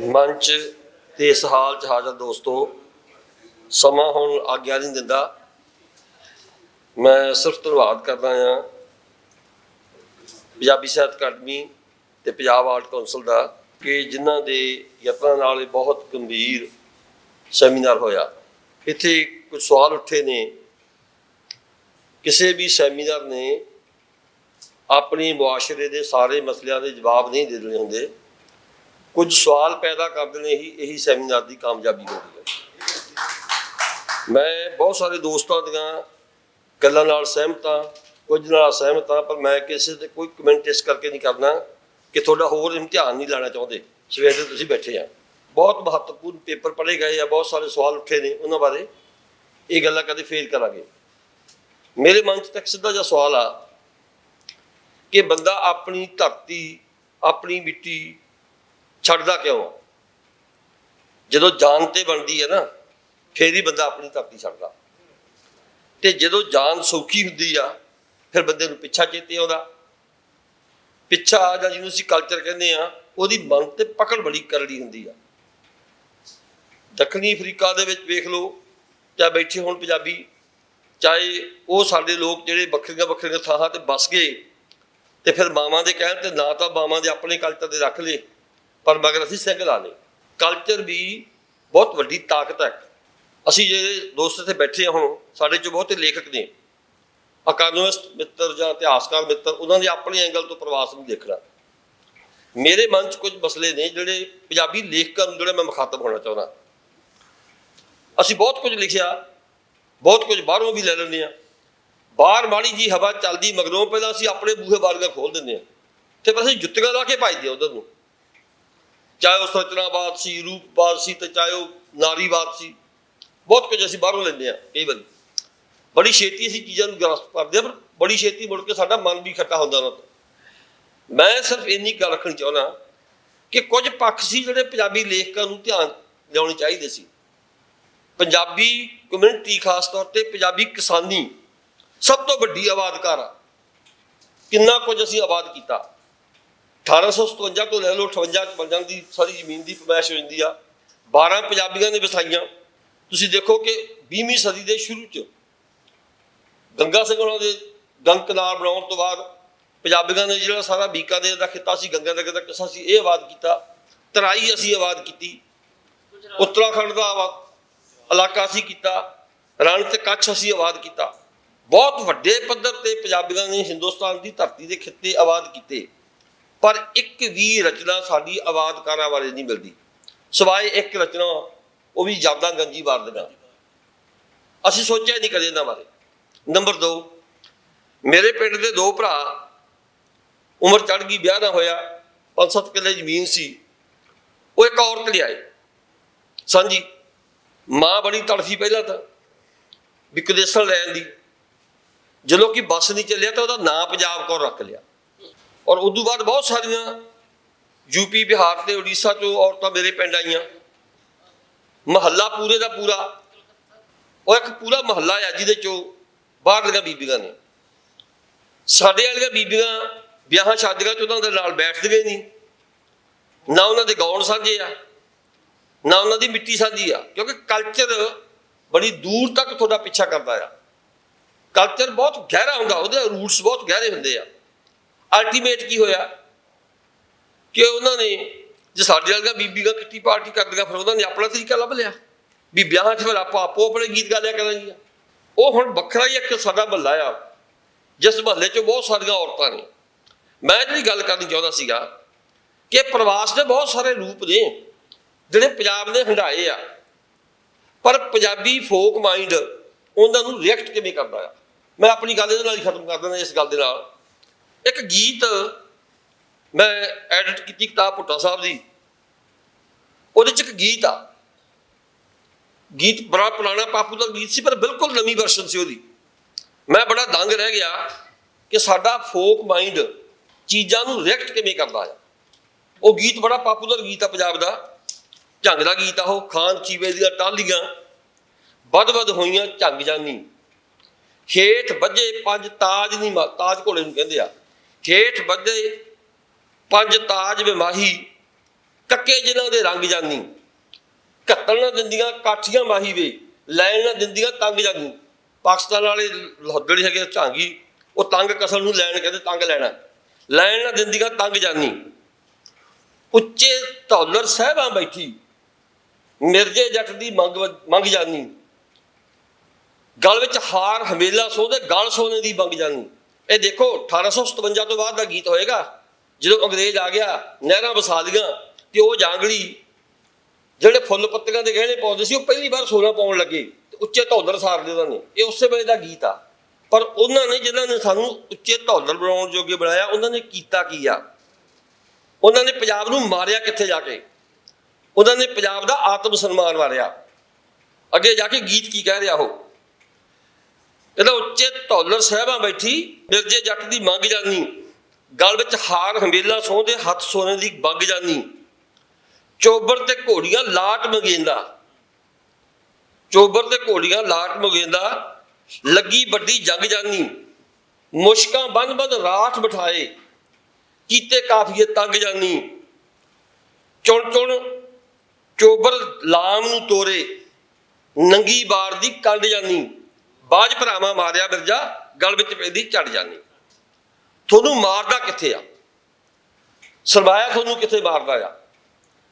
ਮੰਚ ਤੇ ਇਸ ਹਾਲ ਚ ਹਾਜ਼ਰ ਦੋਸਤੋ, ਸਮਾਂ ਹੁਣ ਆਗਿਆ ਨਹੀਂ ਦਿੰਦਾ। ਮੈਂ ਸਿਰਫ ਧੰਨਵਾਦ ਕਰਦਾ ਹਾਂ ਪੰਜਾਬੀ ਸਾਹਿਤ ਅਕਾਡਮੀ ਤੇ ਪੰਜਾਬ ਆਰਟ ਕੌਂਸਲ ਦਾ ਕਿ ਜਿਨ੍ਹਾਂ ਦੇ ਯਤਨਾਂ ਨਾਲ ਇਹ ਬਹੁਤ ਗੰਭੀਰ ਸੈਮੀਨਾਰ ਹੋਇਆ। ਇੱਥੇ ਕੁਝ ਸਵਾਲ ਉੱਠੇ ਨੇ। ਕਿਸੇ ਵੀ ਸੈਮੀਨਾਰ ਨੇ ਆਪਣੀ ਮੁਆਸ਼ਰੇ ਦੇ ਸਾਰੇ ਮਸਲਿਆਂ ਦੇ ਜਵਾਬ ਨਹੀਂ ਦੇ ਦੇਣੇ ਹੁੰਦੇ। ਕੁਝ ਸਵਾਲ ਪੈਦਾ ਕਰਦੇ ਨੇ ਹੀ ਇਹੀ ਸੈਮੀਨਾਰ ਦੀ ਕਾਮਯਾਬੀ ਹੁੰਦੀ ਹੈ। ਮੈਂ ਬਹੁਤ ਸਾਰੇ ਦੋਸਤਾਂ ਦੀਆਂ ਗੱਲਾਂ ਨਾਲ ਸਹਿਮਤ ਹਾਂ, ਕੁਝ ਨਾਲ ਅਸਹਿਮਤ ਹਾਂ, ਪਰ ਮੈਂ ਕਿਸੇ ਤੇ ਕੋਈ ਕਮੈਂਟ ਇਸ ਕਰਕੇ ਨਹੀਂ ਕਰਨਾ ਕਿ ਤੁਹਾਡਾ ਹੋਰ ਇਮਤਿਹਾਨ ਨਹੀਂ ਲੈਣਾ ਚਾਹੁੰਦੇ। ਸਵੇਰ ਦੇ ਤੁਸੀਂ ਬੈਠੇ ਆ। ਬਹੁਤ ਮਹੱਤਵਪੂਰਨ ਪੇਪਰ ਪੜ੍ਹੇ ਗਏ ਆ, ਬਹੁਤ ਸਾਰੇ ਸਵਾਲ ਉੱਠੇ ਨੇ ਉਹਨਾਂ ਬਾਰੇ। ਇਹ ਗੱਲਾਂ ਕਦੇ ਫੇਰ ਕਰਾਂਗੇ। ਮੇਰੇ ਮਨ 'ਚ ਤੱਕ ਸਿੱਧਾ ਜਿਹਾ ਸਵਾਲ ਆ ਕਿ ਬੰਦਾ ਆਪਣੀ ਧਰਤੀ, ਆਪਣੀ ਮਿੱਟੀ ਛੱਡਦਾ ਕਿਉਂ? ਜਦੋਂ ਜਾਨ ਤੇ ਬਣਦੀ ਹੈ ਨਾ, ਫੇਰ ਹੀ ਬੰਦਾ ਆਪਣੀ ਧਰਤੀ ਛੱਡਦਾ। ਤੇ ਜਦੋਂ ਜਾਨ ਸੌਖੀ ਹੁੰਦੀ ਆ, ਫਿਰ ਬੰਦੇ ਨੂੰ ਪਿੱਛਾ ਚੇਤੇ ਆਉਂਦਾ। ਪਿੱਛਾ ਜਾਂ ਜਿਹਨੂੰ ਅਸੀਂ ਕਲਚਰ ਕਹਿੰਦੇ ਆ, ਉਹਦੀ ਮਨ ਤੇ ਪਕੜ ਬੜੀ ਕਰੜੀ ਹੁੰਦੀ ਆ। ਦੱਖਣੀ ਅਫਰੀਕਾ ਦੇ ਵਿੱਚ ਵੇਖ ਲਓ ਚਾਹੇ ਬੈਠੇ ਹੋਣ ਪੰਜਾਬੀ, ਚਾਹੇ ਉਹ ਸਾਡੇ ਲੋਕ ਜਿਹੜੇ ਵੱਖਰੀਆਂ ਵੱਖਰੀਆਂ ਥਾਵਾਂ ਤੇ ਬਸ ਗਏ, ਤੇ ਫਿਰ ਮਾਵਾਂ ਦੇ ਕਹਿਣ ਤੇ ਨਾ ਤਾਂ ਮਾਵਾਂ ਦੇ ਆਪਣੇ ਕਲਚਰ ਦੇ ਰੱਖ ਲਏ ਪਰ ਮਗਰ ਅਸੀਂ ਸਿੰਘ ਲਾ ਲਏ। ਕਲਚਰ ਵੀ ਬਹੁਤ ਵੱਡੀ ਤਾਕਤ ਹੈ। ਅਸੀਂ ਜਿਹੜੇ ਦੋਸਤ ਇੱਥੇ ਬੈਠੇ ਹਾਂ ਹੁਣ, ਸਾਡੇ ਚੋਂ ਬਹੁਤੇ ਲੇਖਕ ਨੇ। ਅਕਾਦਮਿਸਟ ਮਿੱਤਰ ਜਾਂ ਇਤਿਹਾਸਕਾਰ ਮਿੱਤਰ, ਉਹਨਾਂ ਦੇ ਆਪਣੇ ਐਂਗਲ ਤੋਂ ਪ੍ਰਵਾਸ ਨੂੰ ਦੇਖਣਾ ਮੇਰੇ ਮਨ 'ਚ ਕੁਝ ਮਸਲੇ ਨੇ ਜਿਹੜੇ ਪੰਜਾਬੀ ਲੇਖਕਾਂ ਨੂੰ ਜਿਹੜੇ ਮੈਂ ਮੁਖਾਤਬ ਹੋਣਾ ਚਾਹੁੰਦਾ। ਅਸੀਂ ਬਹੁਤ ਕੁਝ ਲਿਖਿਆ, ਬਹੁਤ ਕੁਝ ਬਾਹਰੋਂ ਵੀ ਲੈ ਲੈਂਦੇ ਆ ਬਾਹਰ ਮਾੜੀ ਜੀ ਹਵਾ ਚੱਲਦੀ, ਮਗਰੋਂ ਪਹਿਲਾਂ ਅਸੀਂ ਆਪਣੇ ਬੂਹੇ ਬਾਰੀਆਂ ਖੋਲ ਦਿੰਦੇ ਆ ਤੇ ਫਿਰ ਅਸੀਂ ਜੁੱਤੀਆਂ ਲਾ ਕੇ ਭਜਦੇ ਆ ਉਧਰ ਨੂੰ। ਚਾਹੇ ਉਹ ਸਚਨਾਬਾਦ ਸੀ ਰੂਪਵਾਦ ਸੀ ਤੇ ਚਾਹੇ ਉਹ ਨਾਰੀਵਾਦ ਸੀ। ਬਹੁਤ ਕੁਝ ਅਸੀਂ ਬਾਹਰੋਂ ਲੈਂਦੇ ਆ ਕਈ ਵਾਰੀ। ਬੜੀ ਛੇਤੀ ਅਸੀਂ ਚੀਜ਼ਾਂ ਨੂੰ ਗ੍ਰਸਪ ਕਰਦੇ ਆ ਪਰ ਬੜੀ ਛੇਤੀ ਮੁੜ ਕੇ ਸਾਡਾ ਮਨ ਵੀ ਖੱਟਾ ਹੁੰਦਾ ਉਹਨਾਂ ਤੋਂ। ਮੈਂ ਸਿਰਫ ਇੰਨੀ ਗੱਲ ਰੱਖਣੀ ਚਾਹੁੰਦਾ ਕਿ ਕੁਝ ਪੱਖ ਸੀ ਜਿਹੜੇ ਪੰਜਾਬੀ ਲੇਖਕਾਂ ਨੂੰ ਧਿਆਨ ਲਿਆਉਣੇ ਚਾਹੀਦੇ ਸੀ। ਪੰਜਾਬੀ ਕਮਿਊਨਿਟੀ ਖਾਸ ਤੌਰ ਤੇ ਪੰਜਾਬੀ ਕਿਸਾਨੀ ਸਭ ਤੋਂ ਵੱਡੀ ਆਬਾਦਕਾਰ ਆ। ਕਿੰਨਾ ਕੁਝ ਅਸੀਂ ਆਬਾਦ ਕੀਤਾ। 1857 ਤੋਂ ਲੈ ਲਓ 58 ਚ ਬਣ ਜਾਂਦੀ, ਸਾਰੀ ਜ਼ਮੀਨ ਦੀ ਪਮੈਸ਼ ਹੋ ਜਾਂਦੀ ਆ। 12 ਪੰਜਾਬੀਆਂ ਨੇ ਵਸਾਈਆਂ। ਤੁਸੀਂ ਦੇਖੋ ਕਿ 20ਵੀਂ ਸਦੀ ਦੇ ਸ਼ੁਰੂ ਚ ਗੰਗਾ ਸਿੰਘ ਉਹਨਾਂ ਦੇ ਗੰਗ ਕਿਨਾਰ ਬਣਾਉਣ ਤੋਂ ਬਾਅਦ ਪੰਜਾਬੀਆਂ ਨੇ ਜਿਹੜਾ ਸਾਰਾ ਬੀਕਾਨੇਰ ਦਾ ਖਿੱਤਾ ਸੀ, ਗੰਗਾ ਨਗਰ ਦਾ ਕਿੱਸਾ ਸੀ, ਇਹ ਆਬਾਦ ਕੀਤਾ। ਤਰਾਈ ਅਸੀਂ ਆਬਾਦ ਕੀਤੀ। ਉੱਤਰਾਖੰਡ ਦਾ ਆਬਾਦ ਇਲਾਕਾ ਅਸੀਂ ਕੀਤਾ। ਰਣ ਤੇ ਕੱਛ ਅਸੀਂ ਆਬਾਦ ਕੀਤਾ। ਬਹੁਤ ਵੱਡੇ ਪੱਧਰ ਤੇ ਪੰਜਾਬੀਆਂ ਨੇ ਹਿੰਦੁਸਤਾਨ ਦੀ ਧਰਤੀ ਦੇ ਖਿੱਤੇ ਆਬਾਦ ਕੀਤੇ। ਪਰ ਇੱਕ ਵੀ ਰਚਨਾ ਸਾਡੀ ਆਬਾਦਕਾਰਾਂ ਬਾਰੇ ਨਹੀਂ ਮਿਲਦੀ। ਸਿਵਾਏ ਇੱਕ ਰਚਨਾ, ਉਹ ਵੀ ਜਾਦਾ ਗੰਜੀ ਵਾਰਦਗਾ ਅਸੀਂ ਸੋਚਿਆ ਨਹੀਂ ਕਦੇ ਇਹਨਾਂ ਬਾਰੇ। ਨੰਬਰ 2 ਮੇਰੇ ਪਿੰਡ ਦੇ ਦੋ ਭਰਾ, ਉਮਰ ਚੜ ਗਈ, ਵਿਆਹ ਨਾ ਹੋਇਆ ਪੰਜ ਸੱਤ ਕਿੱਲੇ ਜ਼ਮੀਨ ਸੀ। ਉਹ ਇੱਕ ਔਰਤ ਲਿਆਏ ਸਾਂਝੀ, ਮਾਂ ਬੜੀ ਤੜਫੀ ਪਹਿਲਾਂ ਤਾਂ, ਵੀ ਕਦੇਸਣ ਲੈਣ ਦੀ। ਜਦੋਂ ਕਿ ਬੱਸ ਨਹੀਂ ਚੱਲਿਆ ਤਾਂ ਉਹਦਾ ਨਾਂ ਪੰਜਾਬ ਕੌਰ ਰੱਖ ਲਿਆ। ਔਰ ਉਦੋਂ ਬਾਅਦ ਬਹੁਤ ਸਾਰੀਆਂ ਯੂਪੀ, ਬਿਹਾਰ ਤੇ ਉੜੀਸਾ ਚੋਂ ਔਰਤਾਂ ਮੇਰੇ ਪਿੰਡ ਆਈਆਂ। ਮਹੱਲਾ ਪੂਰੇ ਦਾ ਪੂਰਾ। ਉਹ ਇੱਕ ਪੂਰਾ ਮਹੱਲਾ ਆ ਜਿਹਦੇ ਚੋਂ ਬਾਹਰਲੀਆਂ ਬੀਬੀਆਂ ਨੇ। ਸਾਡੇ ਵਾਲੀਆਂ ਬੀਬੀਆਂ ਵਿਆਹਾਂ ਸ਼ਾਦੀਆਂ ਚ ਉਹਨਾਂ ਦੇ ਨਾਲ ਬੈਠਦੀਆਂ ਨਹੀਂ। ਨਾ ਉਹਨਾਂ ਦੇ ਗਾਉਣ ਸਾਂਝੇ ਆ, ਨਾ ਉਹਨਾਂ ਦੀ ਮਿੱਟੀ ਸਾਂਝੀ ਆ। ਕਿਉਂਕਿ ਕਲਚਰ ਬੜੀ ਦੂਰ ਤੱਕ ਤੁਹਾਡਾ ਪਿੱਛਾ ਕਰਦਾ ਆ। ਕਲਚਰ ਬਹੁਤ ਗਹਿਰਾ ਹੁੰਦਾ, ਉਹਦੇ ਰੂਟਸ ਬਹੁਤ ਗਹਿਰੇ ਹੁੰਦੇ ਆ। ਅਲਟੀਮੇਟ ਕੀ ਹੋਇਆ? ਕਿ ਉਹਨਾਂ ਨੇ, ਜੇ ਸਾਡੇ ਵਾਲੀਆਂ ਬੀਬੀਆਂ ਕਿੱਟੀ ਪਾਰਟੀ ਕਰਦੀਆਂ, ਫਿਰ ਉਹਨਾਂ ਨੇ ਆਪਣਾ ਤਰੀਕਾ ਲੱਭ ਲਿਆ। ਵੀ ਵਿਆਹਾਂ 'ਚ ਫਿਰ ਆਪਾਂ ਆਪੋ ਆਪਣੇ ਗੀਤ ਗਾ ਲਿਆ ਕਰਾਂਗੀਆਂ। ਉਹ ਹੁਣ ਵੱਖਰਾ ਹੀ ਇੱਕ ਸਾਡਾ ਮਹੱਲਾ ਆ। ਜਿਸ ਮਹੱਲੇ 'ਚ ਬਹੁਤ ਸਾਰੀਆਂ ਔਰਤਾਂ ਨੇ। ਮੈਂ ਜਿਹੜੀ ਗੱਲ ਕਰਨੀ ਚਾਹੁੰਦਾ ਸੀਗਾ, ਕਿ ਪ੍ਰਵਾਸ ਦੇ ਬਹੁਤ ਸਾਰੇ ਰੂਪ ਨੇ, ਜਿਹੜੇ ਪੰਜਾਬ ਨੇ ਹੰਡਾਏ ਆ। ਪਰ ਪੰਜਾਬੀ ਫੋਕ ਮਾਈਂਡ ਉਹਨਾਂ ਨੂੰ ਰਿਐਕਟ ਕਿਵੇਂ ਕਰਦਾ ਆ? ਮੈਂ ਆਪਣੀ ਗੱਲ ਇਹਦੇ ਨਾਲ ਹੀ ਖਤਮ ਕਰ ਦਿੰਦਾ ਇਸ ਗੱਲ ਦੇ ਨਾਲ। ਇੱਕ ਗੀਤ ਮੈਂ ਐਡਿਟ ਕੀਤੀ ਕਿਤਾਬ ਭੁੱਟਾ ਸਾਹਿਬ ਦੀ। ਉਹਦੇ ਚ ਇੱਕ ਗੀਤ ਆ। ਗੀਤ ਬੜਾ ਪੁਰਾਣਾ ਪਾਪੂਲਰ ਗੀਤ ਸੀ, ਪਰ ਬਿਲਕੁਲ ਨਵੀਂ ਵਰਸ਼ਨ ਸੀ ਉਹਦੀ। ਮੈਂ ਬੜਾ ਦੰਗ ਰਹਿ ਗਿਆ ਕਿ ਸਾਡਾ ਫੋਕ ਮਾਈਂਡ ਚੀਜ਼ਾਂ ਨੂੰ ਰਿਐਕਟ ਕਿਵੇਂ ਕਰਦਾ ਹੈ ਉਹ ਗੀਤ ਬੜਾ ਪਾਪੂਲਰ ਗੀਤ ਆ ਪੰਜਾਬ ਦਾ। ਝੰਗ ਦਾ ਗੀਤ ਆ ਉਹ, ਖਾਨ ਚੀਵੇ ਦੀਆਂ ਟਾਲੀਆਂ ਵੱਧ ਵੱਧ ਹੋਈਆਂ ਝੰਗ ਜਾਨੀ। ਖੇਤ ਵੱਜੇ ਪੰਜ ਤਾਜ ਨਹੀਂ ਮਾ- ਤਾਜ ਘੋੜੇ ਨੂੰ ਕਹਿੰਦੇ ਆ। ਖੇਤ ਵੱਜੇ ਪੰਜ ਤਾਜ ਵਿਮਾਹੀ, ਕੱਕੇ ਜਿਨ੍ਹਾਂ ਦੇ ਰੰਗ ਜਾਨੀ। ਕੱਤਣ ਨਾ ਦਿੰਦੀਆਂ, ਕਾਠੀਆਂ ਮਾਹੀ ਵੇ, ਲੈਣ ਨਾ ਦਿੰਦੀਆਂ, ਤੰਗ ਜਾਨੀ। ਪਾਕਿਸਤਾਨ ਵਾਲੇ ਲਹੱਦੜੀ ਹੈਗੇ ਝਾਂਗੀ, ਉਹ ਤੰਗ ਕਸਲ ਨੂੰ ਲੈਣ ਕਹਿੰਦੇ ਤੰਗ ਲੈਣਾ। ਲੈਣ ਨਾ ਦਿੰਦੀਆਂ, ਤੰਗ ਜਾਨੀ। ਉੱਚੇ ਧੌਲਰ ਸਾਹਿਬਾਂ ਬੈਠੀ, ਮਿਰਜੇ ਜੱਟ ਦੀ ਮੰਗ ਮੰਗ ਜਾਨੀ। ਗਲ ਵਿੱਚ ਹਾਰ ਹਮੇਲਾ ਸੋਹਦੇ, ਗਲ ਸੋਨੇ ਦੀ ਮੰਗ ਜਾਨੀ। ਇਹ ਦੇਖੋ 1857 ਤੋਂ ਬਾਅਦ ਦਾ ਗੀਤ ਹੋਏਗਾ। ਜਦੋਂ ਅੰਗਰੇਜ਼ ਆ ਗਿਆ, ਨਹਿਰਾਂ ਵਸਾ ਲੀਆਂ, ਤੇ ਉਹ ਜਾਂਗੜੀ ਜਿਹੜੇ ਫੁੱਲ ਪੱਤੀਆਂ ਦੇ ਗਹਿਣੇ ਪਾਉਂਦੇ ਸੀ, ਉਹ ਪਹਿਲੀ ਵਾਰ ਸੋਨਾ ਪਾਉਣ ਲੱਗੇ ਉੱਚੇ ਧੌਲਰ ਸਾਰਦੇ ਉਹਨਾਂ ਨੇ। ਇਹ ਉਸੇ ਵੇਲੇ ਦਾ ਗੀਤ ਆ। ਪਰ ਉਹਨਾਂ ਨੇ, ਜਿਨ੍ਹਾਂ ਨੇ ਸਾਨੂੰ ਉੱਚੇ ਧੌਲਰ ਬਣਾਉਣ ਜੋਗੇ ਬਣਾਇਆ, ਉਹਨਾਂ ਨੇ ਕੀਤਾ ਕੀ ਆ? ਉਹਨਾਂ ਨੇ ਪੰਜਾਬ ਨੂੰ ਮਾਰਿਆ ਕਿੱਥੇ ਜਾ ਕੇ? ਉਹਨਾਂ ਨੇ ਪੰਜਾਬ ਦਾ ਆਤਮ ਸਨਮਾਨ ਮਾਰਿਆ। ਅੱਗੇ ਜਾ ਕੇ ਗੀਤ ਕੀ ਕਹਿ ਰਿਹਾ ਉਹ? ਕਹਿੰਦਾ ਉੱਚੇ ਧੌਲਰ ਸਾਹਿਬਾਂ ਬੈਠੀ ਮਿਰਜੇ ਜੱਟ ਦੀ ਮੰਗ ਜਾਨੀ। ਗਲ ਵਿੱਚ ਹਾਰ ਹੰਬੇਲਾ ਸੋਹਦੇ ਹੱਥ ਸੋਨੇ ਦੀ ਬੰਗ ਜਾਨੀ। ਚੋਬਰ ਤੇ ਘੋੜੀਆਂ ਲਾਟ ਮਗੇਂਦਾ। ਚੋਬਰ ਤੇ ਘੋੜੀਆਂ ਲਾਟ ਮਗੇਂਦਾ, ਲੱਗੀ ਵੱਡੀ ਜੰਗ ਜਾਨੀ। ਮੁਸ਼ਕਾਂ ਬੰਦ ਬੰਦ ਰਾਠ ਬਿਠਾਏ, ਕੀਤੇ ਕਾਫੀਏ ਤੰਗ ਜਾਨੀ। ਚੁਣ ਚੁਣ ਚੋਬਰ ਲਾਮ ਨੂੰ ਤੋਰੇ, ਨੰਗੀ ਬਾਰ ਦੀ ਕੰਡ ਜਾਨੀ। ਬਾਜ ਭਰਾਵਾਂ ਮਾਰਿਆ ਮਿਰਜਾ, ਗਲ ਵਿੱਚ ਪੈਂਦੀ, ਝੜ ਜਾਨੀ ਤੁਹਾਨੂੰ ਮਾਰਦਾ ਕਿੱਥੇ ਆ? ਸਰਵਾਇਆ ਤੁਹਾਨੂੰ ਕਿੱਥੇ ਮਾਰਦਾ ਆ?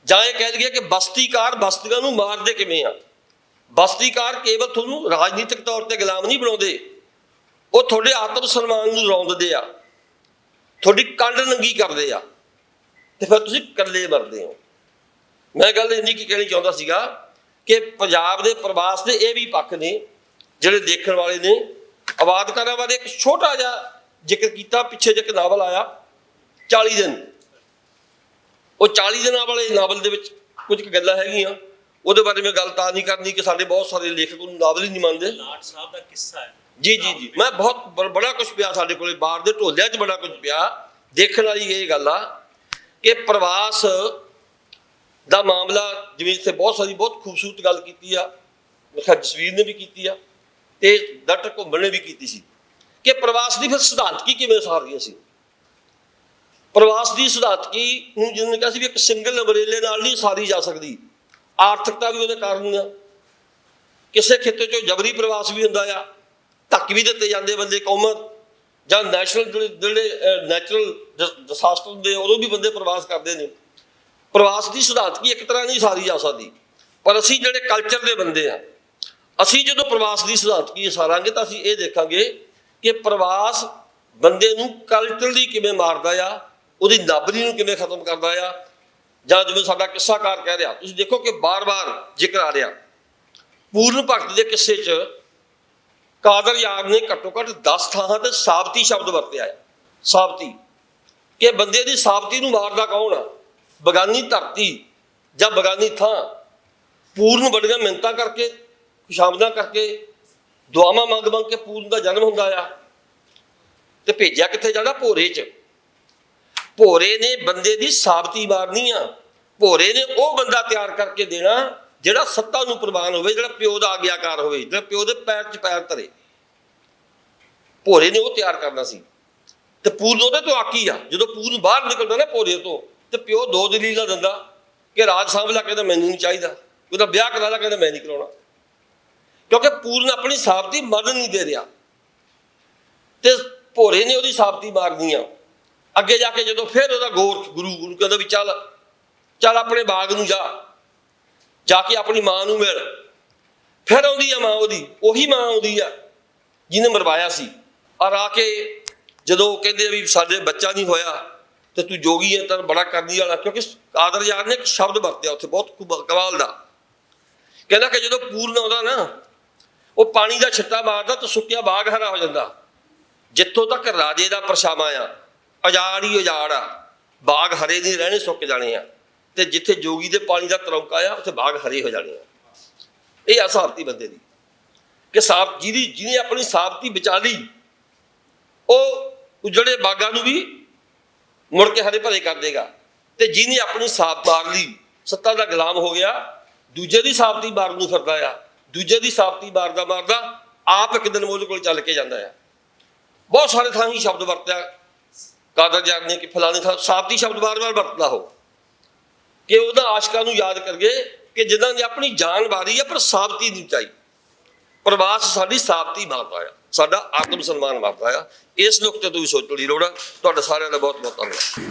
ਜਾਂ ਇਹ ਕਹਿ ਲਈਏ ਕਿ ਬਸਤੀਕਾਰ ਬਸਤੀਆਂ ਨੂੰ ਮਾਰਦੇ ਕਿਵੇਂ ਆ? ਬਸਤੀਕਾਰ ਕੇਵਲ ਤੁਹਾਨੂੰ ਰਾਜਨੀਤਿਕ ਤੌਰ ਤੇ ਗੁਲਾਮ ਨਹੀਂ ਬਣਾਉਂਦੇ। ਉਹ ਤੁਹਾਡੇ ਆਤਮ ਸਨਮਾਨ ਨੂੰ ਰੌਂਦਦੇ ਆ। ਤੁਹਾਡੀ ਕੰਡ ਨੰਗੀ ਕਰਦੇ ਆ। ਤੇ ਫਿਰ ਤੁਸੀਂ ਇਕੱਲੇ ਮਰਦੇ ਹੋ। ਮੈਂ ਗੱਲ ਇੰਨੀ ਕੀ ਕਹਿਣੀ ਚਾਹੁੰਦਾ ਸੀਗਾ ਕਿ ਪੰਜਾਬ ਦੇ ਪ੍ਰਵਾਸ ਦੇ ਇਹ ਵੀ ਪੱਖ ਨੇ ਜਿਹੜੇ ਦੇਖਣ ਵਾਲੇ ਨੇ ਆਬਾਦਕਾਰਾਂ ਬਾਰੇ ਇੱਕ ਛੋਟਾ ਜਿਹਾ ਜ਼ਿਕਰ ਕੀਤਾ ਪਿੱਛੇ ਜਿਹੇ ਇੱਕ ਨਾਵਲ ਆਇਆ 40 ਦਿਨ। ਉਹ 40 ਦਿਨਾਂ ਵਾਲੇ ਨਾਵਲ ਦੇ ਵਿੱਚ ਕੁਝ ਕੁ ਗੱਲਾਂ ਹੈਗੀਆਂ। ਉਹਦੇ ਬਾਰੇ ਮੈਂ ਗੱਲ ਤਾਂ ਨਹੀਂ ਕਰਨੀ ਕਿ ਸਾਡੇ ਬਹੁਤ ਸਾਰੇ ਲੇਖਕ ਉਹਨੂੰ ਨਾਵਲ ਹੀ ਨਹੀਂ ਮੰਨਦੇ। ਲਾਟ ਸਾਹਿਬ ਦਾ ਕਿੱਸਾ ਹੈ। ਜੀ ਜੀ ਜੀ। ਮੈਂ ਬਹੁਤ ਬੜਾ ਕੁਝ ਪਿਆ ਸਾਡੇ ਕੋਲੇ ਬਾਹਰ ਦੇ ਢੋਲਿਆਂ 'ਚ ਬੜਾ ਕੁਝ ਪਿਆ। ਦੇਖਣ ਵਾਲੀ ਇਹ ਗੱਲ ਆ ਕਿ ਪ੍ਰਵਾਸ ਦਾ ਮਾਮਲਾ ਜਿਵੇਂ ਇੱਥੇ ਬਹੁਤ ਸਾਰੀ ਬਹੁਤ ਖੂਬਸੂਰਤ ਗੱਲ ਕੀਤੀ ਆ। ਮੈਂ ਜਸਵੀਰ ਨੇ ਵੀ ਕੀਤੀ ਆ। ਤੇ ਡਾਕਟਰ ਘੁੰਮਣ ਨੇ ਵੀ ਕੀਤੀ ਸੀ। ਕਿ ਪ੍ਰਵਾਸ ਦੀ ਫਿਰ ਸਿਧਾਂਤਕੀ ਕਿਵੇਂ ਸਾਰਦੀਆਂ ਸੀ? ਪ੍ਰਵਾਸ ਦੀ ਸਿਧਾਂਤਕੀ ਨੂੰ ਜਿਹਨੇ ਕਿਹਾ ਸੀ ਵੀ ਇੱਕ ਸਿੰਗਲ ਅਮਰੇਲੇ ਨਾਲ ਨਹੀਂ ਸਾਰੀ ਜਾ ਸਕਦੀ। ਆਰਥਿਕਤਾ ਵੀ ਉਹਦੇ ਕਾਰਨ ਆ। ਕਿਸੇ ਖਿੱਤੇ ਚੋਂ ਜਬਰੀ ਪ੍ਰਵਾਸ ਵੀ ਹੁੰਦਾ ਆ। ਧੱਕ ਵੀ ਦਿੱਤੇ ਜਾਂਦੇ ਬੰਦੇ ਕੌਮਾਂ ਜਾਂ ਨੈਸ਼ਨਲ ਜਿਹੜੇ ਨੈਚੁਰਲ ਡਿਸਾਸਟਰ ਹੁੰਦੇ ਆ, ਉਦੋਂ ਵੀ ਬੰਦੇ ਪ੍ਰਵਾਸ ਕਰਦੇ ਨੇ। ਪ੍ਰਵਾਸ ਦੀ ਸਿਧਾਂਤਕੀ ਇੱਕ ਤਰ੍ਹਾਂ ਨਹੀਂ ਸਾਰੀ ਜਾ ਸਕਦੀ। ਪਰ ਅਸੀਂ ਜਿਹੜੇ ਕਲਚਰ ਦੇ ਬੰਦੇ ਆ ਅਸੀਂ ਜਦੋਂ ਪ੍ਰਵਾਸ ਦੀ ਸਿਧਾਂਤਕੀ ਸਾਰਾਂਗੇ ਤਾਂ ਅਸੀਂ ਇਹ ਦੇਖਾਂਗੇ ਕਿ ਪ੍ਰਵਾਸ ਬੰਦੇ ਨੂੰ ਕਲਚਰਲੀ ਕਿਵੇਂ ਮਾਰਦਾ ਆ, ਉਹਦੀ ਨਾਬਰੀ ਨੂੰ ਕਿਵੇਂ ਖਤਮ ਕਰਦਾ ਆ। ਜਾਂ ਜਿਵੇਂ ਸਾਡਾ ਕਿੱਸਾਕਾਰ ਕਹਿ ਰਿਹਾ, ਤੁਸੀਂ ਦੇਖੋ ਕਿ ਬਾਰ-ਬਾਰ ਜ਼ਿਕਰ ਆ ਰਿਹਾ। ਪੂਰਨ ਭਗਤ ਦੇ ਕਿੱਸੇ 'ਚ ਕਾਦਰ ਯਾਰ ਨੇ ਘੱਟੋ ਘੱਟ 10 ਥਾਂ ਤੇ ਸਾਬਤੀ ਸ਼ਬਦ ਵਰਤਿਆ ਹੈ। ਸਾਬਤੀ। ਕਿ ਬੰਦੇ ਦੀ ਸਾਬਤੀ ਨੂੰ ਮਾਰਦਾ ਕੌਣ ਆ? ਬਗਾਨੀ ਧਰਤੀ ਜਾਂ ਬਗਾਨੀ ਥਾਂ। ਪੂਰਨ ਬੜੀਆਂ ਮਿੰਤਾਂ ਕਰਕੇ ਖੁਸ਼ਾਮਦਾਂ ਕਰਕੇ ਦੁਆਵਾਂ ਮੰਗ ਮੰਗ ਕੇ ਪੂਰਨ ਦਾ ਜਨਮ ਹੁੰਦਾ ਆ। ਤੇ ਭੇਜਿਆ ਕਿੱਥੇ ਜਾਂਦਾ ਭੋਰੇ 'ਚ। ਭੋਰੇ ਨੇ ਬੰਦੇ ਦੀ ਸਾਬਤੀ ਮਾਰਨੀ ਆ। ਭੋਰੇ ਨੇ ਉਹ ਬੰਦਾ ਤਿਆਰ ਕਰਕੇ ਦੇਣਾ ਜਿਹੜਾ ਸੱਤਾ ਨੂੰ ਪ੍ਰਵਾਨ ਹੋਵੇ, ਜਿਹੜਾ ਪਿਓ ਦਾ ਆਗਿਆਕਾਰ ਹੋਵੇ, ਜਿਹੜਾ ਪਿਓ ਦੇ ਪੈਰ 'ਚ ਪੈਰ ਧਰੇ। ਭੋਰੇ ਨੇ ਉਹ ਤਿਆਰ ਕਰਨਾ ਸੀ। ਤੇ ਪੂਰਨ ਉਹਦੇ ਤੋਂ ਆਕੀ ਆ। ਜਦੋਂ ਪੂਰਨ ਬਾਹਰ ਨਿਕਲਦਾ ਨਾ ਭੋਰੇ ਤੋਂ, ਤੇ ਪਿਓ ਦੋ ਦਲੀਲਾਂ ਦਿੰਦਾ ਕਿ ਰਾਜ ਸਾਂਭਲਾ ਕਹਿੰਦਾ ਮੈਨੂੰ ਨਹੀਂ ਚਾਹੀਦਾ। ਉਹਦਾ ਵਿਆਹ ਕਰਾ ਲਾ, ਕਹਿੰਦਾ ਮੈਂ ਨਹੀਂ ਕਰਾਉਣਾ। ਕਿਉਂਕਿ ਪੂਰਨ ਆਪਣੀ ਸਾਬਤੀ ਮਰਨ ਨਹੀਂ ਦੇ ਰਿਹਾ। ਤੇ ਭੋਰੇ ਨੇ ਉਹਦੀ ਸਾਬਤੀ ਮਾਰਨੀ ਆ। ਅੱਗੇ ਜਾ ਕੇ ਜਦੋਂ ਫਿਰ ਉਹਦਾ ਗੋਰਖ ਗੁਰੂ ਗੁਰੂ ਕਹਿੰਦਾ ਵੀ ਚੱਲ ਚੱਲ ਆਪਣੇ ਬਾਗ ਨੂੰ ਜਾ। ਜਾ ਕੇ ਆਪਣੀ ਮਾਂ ਨੂੰ ਮਿਲ। ਫਿਰ ਆਉਂਦੀ ਆ ਮਾਂ ਉਹਦੀ, ਉਹੀ ਮਾਂ ਆਉਂਦੀ ਆ, ਜਿਹਨੇ ਮਰਵਾਇਆ ਸੀ। ਔਰ ਆ ਕੇ ਜਦੋਂ ਕਹਿੰਦੇ ਵੀ ਸਾਡੇ ਬੱਚਾ ਨਹੀਂ ਹੋਇਆ, ਤੇ ਤੂੰ ਜੋਗੀ ਹੈ ਤਾਂ ਬੜਾ ਕਰਨੀ ਵਾਲਾ। ਕਿਉਂਕਿ ਆਦਰ ਯਾਰ ਨੇ ਇੱਕ ਸ਼ਬਦ ਵਰਤਿਆ ਉੱਥੇ, ਬਹੁਤ ਕੁਬ- ਕਮਾਲ ਦਾ। ਕਹਿੰਦਾ ਕਿ ਜਦੋਂ ਪੂਰਨ ਆਉਂਦਾ ਨਾ ਉਹ ਪਾਣੀ ਦਾ ਛਿੱਟਾ ਮਾਰਦਾ ਤਾਂ ਸੁੱਕਿਆ ਬਾਗ ਹਰਾ ਹੋ ਜਾਂਦਾ। ਜਿੱਥੋਂ ਤੱਕ ਰਾਜੇ ਦਾ ਪਰਛਾਵਾਂ ਆ ਉਜਾੜ ਹੀ ਉਜਾੜ ਆ, ਬਾਗ ਹਰੇ ਨਹੀਂ ਰਹਿਣੇ, ਸੁੱਕ ਜਾਣੇ ਆ। ਤੇ ਜਿੱਥੇ ਜੋਗੀ ਦੇ ਪਾਣੀ ਦਾ ਤਰੌਂਕਾ ਆ, ਉੱਥੇ ਬਾਗ ਹਰੇ ਹੋ ਜਾਣੇ ਆ। ਇਹ ਆ ਸਾਬਤੀ ਬੰਦੇ ਦੀ। ਕਿ ਸਾਬ ਜਿਹਦੀ ਜਿਹਨੇ ਆਪਣੀ ਸਾਬਤੀ ਬਚਾ ਲਈ, ਉਹ ਉਜੜੇ ਬਾਗਾਂ ਨੂੰ ਵੀ ਮੁੜ ਕੇ ਹਰੇ ਭਰੇ ਕਰ ਦੇਗਾ। ਤੇ ਜਿਹਨੇ ਆਪਣੀ ਸਾਬ ਮਾਰ ਲਈ, ਸੱਤਾ ਦਾ ਗੁਲਾਮ ਹੋ ਗਿਆ, ਦੂਜੇ ਦੀ ਸਾਬਤੀ ਮਾਰਨ ਨੂੰ ਫਿਰਦਾ ਆ। ਦੂਜੇ ਦੀ ਸਾਬਤੀ ਮਾਰਦਾ ਮਾਰਦਾ ਆਪ ਇੱਕ ਦਿਨ ਉਹਦੇ ਕੋਲ ਚੱਲ ਕੇ ਜਾਂਦਾ ਆ। ਬਹੁਤ ਸਾਰੇ ਥਾਂ ਹੀ ਸ਼ਬਦ ਵਰਤਿਆ। ਕਾਦਰ ਜਾਗ ਨੇ ਕਿ ਫਲਾਣੇ ਥਾਂ ਸਾਬਤੀ ਸ਼ਬਦ ਵਾਰ-ਵਾਰ ਵਰਤਦਾ ਹੋ। ਕਿ ਉਹਦਾ ਆਸ਼ਕਾਂ ਨੂੰ ਯਾਦ ਕਰੀਏ ਕਿ ਜਿਨ੍ਹਾਂ ਨੇ ਆਪਣੀ ਜਾਨ ਵਾਰੀ ਆ ਪਰ ਸਾਬਤੀ ਨਹੀਂ ਚਾਹੀ। ਪ੍ਰਵਾਸ ਸਾਡੀ ਸਾਬਤੀ ਮਾਰਦਾ ਆ। ਸਾਡਾ ਆਤਮ ਸਨਮਾਨ ਮਾਰਦਾ ਆ। ਇਸ ਨੁਕਤੇ ਤੋਂ ਵੀ ਸੋਚਣ ਦੀ ਲੋੜ ਆ। ਤੁਹਾਡਾ ਸਾਰਿਆਂ ਦਾ ਬਹੁਤ ਬਹੁਤ ਧੰਨਵਾਦ।